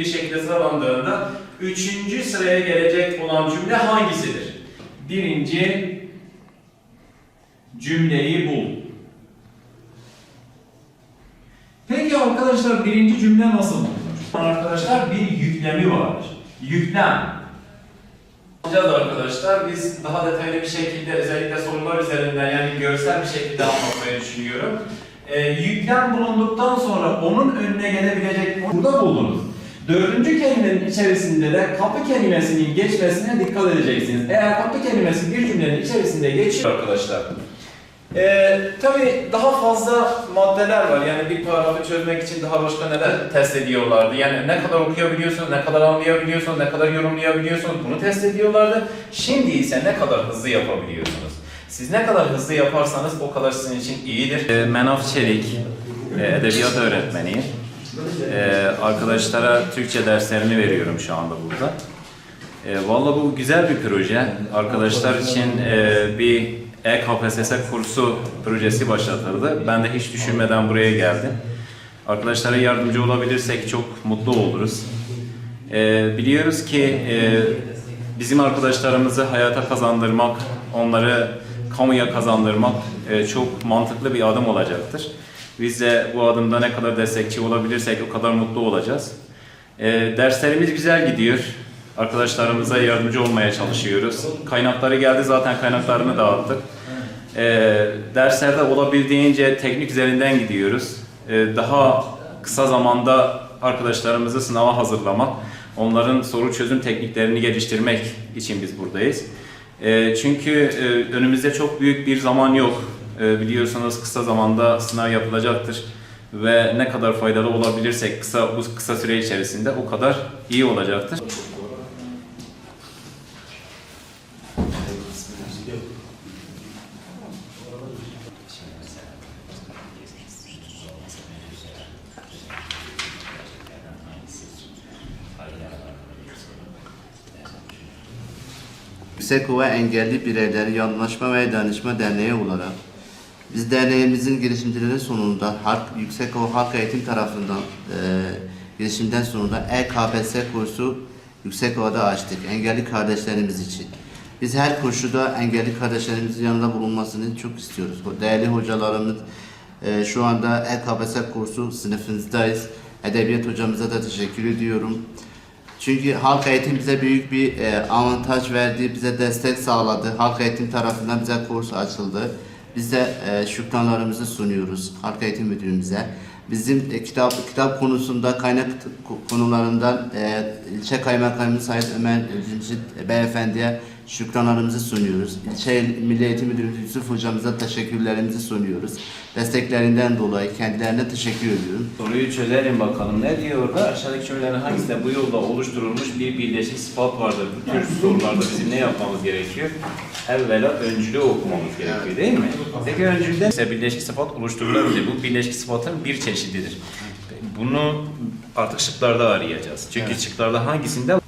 bir şekilde sıralandığında üçüncü sıraya gelecek olan cümle hangisidir? Birinci cümleyi bul. Peki arkadaşlar birinci cümle nasıl bulunur? Arkadaşlar bir yüklemi vardır. Yüklem. Yapacağız arkadaşlar. Biz daha detaylı bir şekilde özellikle sorular üzerinden yani görsel bir şekilde anlatmayı düşünüyorum. Ee, yüklem bulunduktan sonra onun önüne gelebilecek burada buldunuz. Dördüncü kelimenin içerisinde de kapı kelimesinin geçmesine dikkat edeceksiniz. Eğer kapı kelimesi bir cümlenin içerisinde geçiyor arkadaşlar. Ee, tabii daha fazla maddeler var. Yani bir paragrafı çözmek için daha başka neler test ediyorlardı. Yani ne kadar okuyabiliyorsun, ne kadar anlayabiliyorsun, ne kadar yorumlayabiliyorsun bunu test ediyorlardı. Şimdi ise ne kadar hızlı yapabiliyorsunuz. Siz ne kadar hızlı yaparsanız o kadar sizin için iyidir. Ee, Menaf Çelik, e, edebiyat öğretmeniyim. Ee, arkadaşlara Türkçe derslerini veriyorum şu anda burada. E, Valla bu güzel bir proje. Arkadaşlar için e, bir e-KPSS kursu projesi başlatıldı. Ben de hiç düşünmeden buraya geldim. Arkadaşlara yardımcı olabilirsek çok mutlu oluruz. E, biliyoruz ki e, bizim arkadaşlarımızı hayata kazandırmak, onları kamuya kazandırmak e, çok mantıklı bir adım olacaktır. Biz de bu adımda ne kadar destekçi olabilirsek o kadar mutlu olacağız. E, derslerimiz güzel gidiyor. Arkadaşlarımıza yardımcı olmaya çalışıyoruz. Kaynakları geldi zaten kaynaklarını dağıttık. E, derslerde olabildiğince teknik üzerinden gidiyoruz. E, daha kısa zamanda arkadaşlarımızı sınava hazırlamak, onların soru çözüm tekniklerini geliştirmek için biz buradayız. E, çünkü e, önümüzde çok büyük bir zaman yok. E, biliyorsunuz kısa zamanda sınav yapılacaktır ve ne kadar faydalı olabilirsek kısa bu kısa süre içerisinde o kadar iyi olacaktır. Yüksek ve Engelli Bireyleri Yardımlaşma ve Dayanışma Derneği olarak biz derneğimizin girişimcileri sonunda Halk, Yüksek ve Halk Eğitim tarafından e, girişimden sonunda E-KPSS kursu Yüksek Ova'da açtık engelli kardeşlerimiz için. Biz her koşuda engelli kardeşlerimizin yanında bulunmasını çok istiyoruz. O Değerli hocalarımız e, şu anda E-KPSS kursu sınıfınızdayız. Edebiyat hocamıza da teşekkür ediyorum. Çünkü halk eğitim bize büyük bir e, avantaj verdi, bize destek sağladı. Halk eğitim tarafından bize kurs açıldı. Biz de e, şükranlarımızı sunuyoruz halk eğitim müdürümüze. Bizim e, kitap kitap konusunda kaynak konularından e, ilçe kaymakamımız Sayın Ömer Cimşit Beyefendi'ye şükranlarımızı sunuyoruz. İlçe Milli Eğitim Müdürümüz Yusuf Hocamıza teşekkürlerimizi sunuyoruz. Desteklerinden dolayı kendilerine teşekkür ediyorum. Soruyu çözelim bakalım. Ne diyor orada? Aşağıdaki cümlelerin hangisinde bu yolda oluşturulmuş bir birleşik sıfat vardır? Bu tür sorularda bizim ne yapmamız gerekiyor? Evvela öncülü okumamız gerekiyor değil mi? Peki öncülde ise birleşik sıfat oluşturulabilir. Bu birleşik sıfatın bir çeşididir. Bunu artık şıklarda arayacağız. Çünkü şıklarda hangisinde